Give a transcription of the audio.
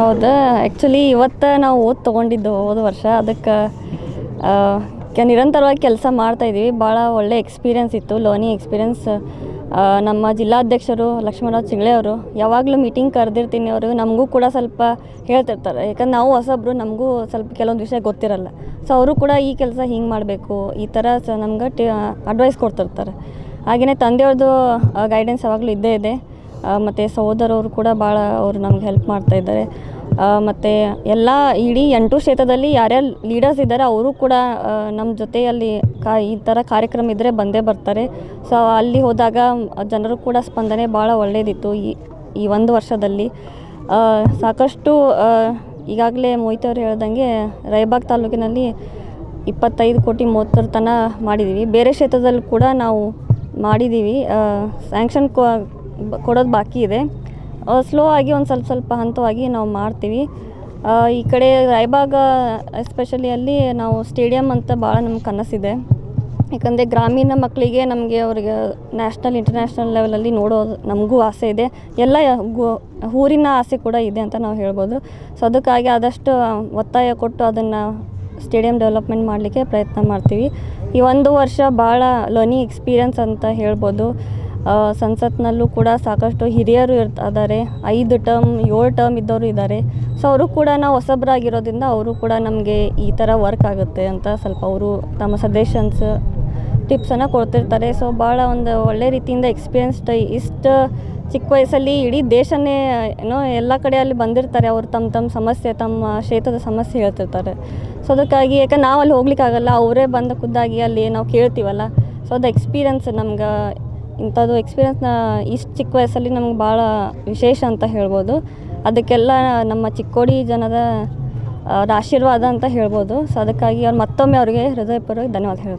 ಹೌದಾ? ಆ್ಯಕ್ಚುಲಿ ಇವತ್ತು ನಾವು ಓದ್ ತೊಗೊಂಡಿದ್ದು ಹೋದ ವರ್ಷ. ಅದಕ್ಕೆ ನಿರಂತರವಾಗಿ ಕೆಲಸ ಮಾಡ್ತಾಯಿದ್ವಿ ಭಾಳ ಒಳ್ಳೆ ಎಕ್ಸ್ಪೀರಿಯನ್ಸ್ ಇತ್ತು ಲೋನಿ ಎಕ್ಸ್ಪೀರಿಯನ್ಸ್ ನಮ್ಮ ಜಿಲ್ಲಾಧ್ಯಕ್ಷರು ಲಕ್ಷ್ಮಣರಾವ್ ಚಿಂಗ್ಳೆ ಅವರು, ಯಾವಾಗಲೂ ಮೀಟಿಂಗ್ ಕರೆದಿರ್ತೀನಿ ಅವರು. ನಮಗೂ ಕೂಡ ಸ್ವಲ್ಪ ಹೇಳ್ತಿರ್ತಾರೆ. ಯಾಕಂದ್ರೆ ನಾವು ಹೊಸಬ್ರು ನಮಗೂ ಸ್ವಲ್ಪ ಕೆಲವೊಂದು ವಿಷಯ ಗೊತ್ತಿರಲ್ಲ. ಸೊ ಅವರು ಕೂಡ ಈ ಕೆಲಸ ಹಿಂಗೆ ಮಾಡಬೇಕು. ಈ ಥರ ಸ ನಮ್ಗೆ ಟಿ ಅಡ್ವೈಸ್ ಕೊಡ್ತಿರ್ತಾರೆ. ಹಾಗೆಯೇ ತಂದೆಯವ್ರದ್ದು ಗೈಡೆನ್ಸ್ ಯಾವಾಗಲೂ ಇದ್ದೇ ಇದೆ. ಮತ್ತು ಸಹೋದರವರು ಕೂಡ ಭಾಳ ಅವರು ನಮ್ಗೆ ಹೆಲ್ಪ್ ಮಾಡ್ತಾ ಇದ್ದಾರೆ. ಮತ್ತು ಎಲ್ಲ ಇಡೀ ಎಂಟು ಕ್ಷೇತ್ರದಲ್ಲಿ ಯಾರ್ಯಾರು ಲೀಡರ್ಸ್ ಇದ್ದಾರೆ, ಅವರು ಕೂಡ ನಮ್ಮ ಜೊತೆಯಲ್ಲಿ ಕಾ, ಈ ಥರ ಕಾರ್ಯಕ್ರಮ ಇದ್ದರೆ ಬಂದೇ ಬರ್ತಾರೆ. ಸೊ ಅಲ್ಲಿ ಹೋದಾಗ ಜನರು ಕೂಡ ಸ್ಪಂದನೆ ಭಾಳ ಒಳ್ಳೆಯದಿತ್ತು ಈ ಈ ಒಂದು ವರ್ಷದಲ್ಲಿ. ಸಾಕಷ್ಟು ಈಗಾಗಲೇ ಮೋಹಿತ್ ಅವ್ರು ಹೇಳ್ದಂಗೆ ರಾಯಬಾಗ್ ತಾಲೂಕಿನಲ್ಲಿ ಇಪ್ಪತ್ತೈದು ಕೋಟಿ ಮೂವತ್ತರ ತನ ಮಾಡಿದ್ದೀವಿ ಬೇರೆ ಕ್ಷೇತ್ರದಲ್ಲೂ ಕೂಡ ನಾವು ಮಾಡಿದ್ದೀವಿ ಸ್ಯಾಂಕ್ಷನ್ ಕೊಡೋದು ಬಾಕಿ ಇದೆ. ಸ್ಲೋ ಆಗಿ ಒಂದು ಸ್ವಲ್ಪ ಸ್ವಲ್ಪ ಹಂತವಾಗಿ ನಾವು ಮಾಡ್ತೀವಿ. ಈ ಕಡೆ ರಾಯಬಾಗ ಎಸ್ಪೆಷಲಿ ಅಲ್ಲಿ ನಾವು ಸ್ಟೇಡಿಯಂ ಅಂತ ಭಾಳ ನಮ್ಗೆ ಕನಸಿದೆ. ಯಾಕಂದರೆ ಗ್ರಾಮೀಣ ಮಕ್ಕಳಿಗೆ ನಮಗೆ ಅವ್ರಿಗೆ ನ್ಯಾಷನಲ್ ಇಂಟರ್ನ್ಯಾಷನಲ್ ಲೆವೆಲಲ್ಲಿ ನೋಡೋದು ನಮಗೂ ಆಸೆ ಇದೆ. ಎಲ್ಲ ಊರಿನ ಆಸೆ ಕೂಡ ಇದೆ ಅಂತ ನಾವು ಹೇಳ್ಬೋದು. ಸೊ ಅದಕ್ಕಾಗಿ ಆದಷ್ಟು ಒತ್ತಾಯ ಕೊಟ್ಟು ಅದನ್ನು ಸ್ಟೇಡಿಯಂ ಡೆವಲಪ್ಮೆಂಟ್ ಮಾಡಲಿಕ್ಕೆ ಪ್ರಯತ್ನ ಮಾಡ್ತೀವಿ. ಈ ಒಂದು ವರ್ಷ ಭಾಳ ಲರ್ನಿಂಗ್ ಎಕ್ಸ್ಪೀರಿಯನ್ಸ್ ಅಂತ ಹೇಳ್ಬೋದು. ಸಂಸತ್ನಲ್ಲೂ ಕೂಡ ಸಾಕಷ್ಟು ಹಿರಿಯರು ಇರ್ತ ಇದ್ದಾರೆ ಐದು ಟರ್ಮ್, ಏಳು ಟರ್ಮ್ ಇದ್ದವರು ಇದ್ದಾರೆ ಸೊ ಅವರು ಕೂಡ ನಾವು ಹೊಸಬ್ರಾಗಿರೋದ್ರಿಂದ ಅವರು ಕೂಡ ನಮಗೆ ಈ ಥರ ವರ್ಕ್ ಆಗುತ್ತೆ ಅಂತ ಸ್ವಲ್ಪ ಅವರು ತಮ್ಮ ಸಜೆಷನ್ಸ್ ಟಿಪ್ಸನ್ನು ಕೊಡ್ತಿರ್ತಾರೆ. ಸೊ ಭಾಳ ಒಂದು ಒಳ್ಳೆ ರೀತಿಯಿಂದ ಎಕ್ಸ್ಪೀರಿಯನ್ಸ್ಡ್ ಇಷ್ಟು ಚಿಕ್ಕ ವಯಸ್ಸಲ್ಲಿ ಇಡೀ ದೇಶನೇ, ಏನೋ ಎಲ್ಲ ಕಡೆ ಅಲ್ಲಿ ಬಂದಿರ್ತಾರೆ. ಅವರು ತಮ್ಮ ತಮ್ಮ ಸಮಸ್ಯೆ, ತಮ್ಮ ಕ್ಷೇತ್ರದ ಸಮಸ್ಯೆ ಹೇಳ್ತಿರ್ತಾರೆ. ಸೊ ಅದಕ್ಕಾಗಿ ಯಾಕೆ ನಾವು ಅಲ್ಲಿ ಹೋಗ್ಲಿಕ್ಕಾಗಲ್ಲ, ಅವರೇ ಬಂದ ಖುದ್ದಾಗಿ ಅಲ್ಲಿ ನಾವು ಕೇಳ್ತೀವಲ್ಲ. ಸೊ ಅದು ಎಕ್ಸ್ಪೀರಿಯನ್ಸ್ ನಮ್ಗೆ ಇಂಥದ್ದು ಎಕ್ಸ್ಪೀರಿಯನ್ಸ್ನ ಇಷ್ಟು ಚಿಕ್ಕ ವಯಸ್ಸಲ್ಲಿ ನಮ್ಗೆ ಭಾಳ ವಿಶೇಷ ಅಂತ ಹೇಳ್ಬೋದು. ಅದಕ್ಕೆಲ್ಲ ನಮ್ಮ ಚಿಕ್ಕೋಡಿ ಜನದ ಆಶೀರ್ವಾದ ಅಂತ ಹೇಳ್ಬೋದು. ಸೊ ಅದಕ್ಕಾಗಿ ಅವ್ರು ಮತ್ತೊಮ್ಮೆ ಅವರಿಗೆ ಹೃದಯಪೂರ್ವಕ ಧನ್ಯವಾದ ಹೇಳ್ತೀನಿ.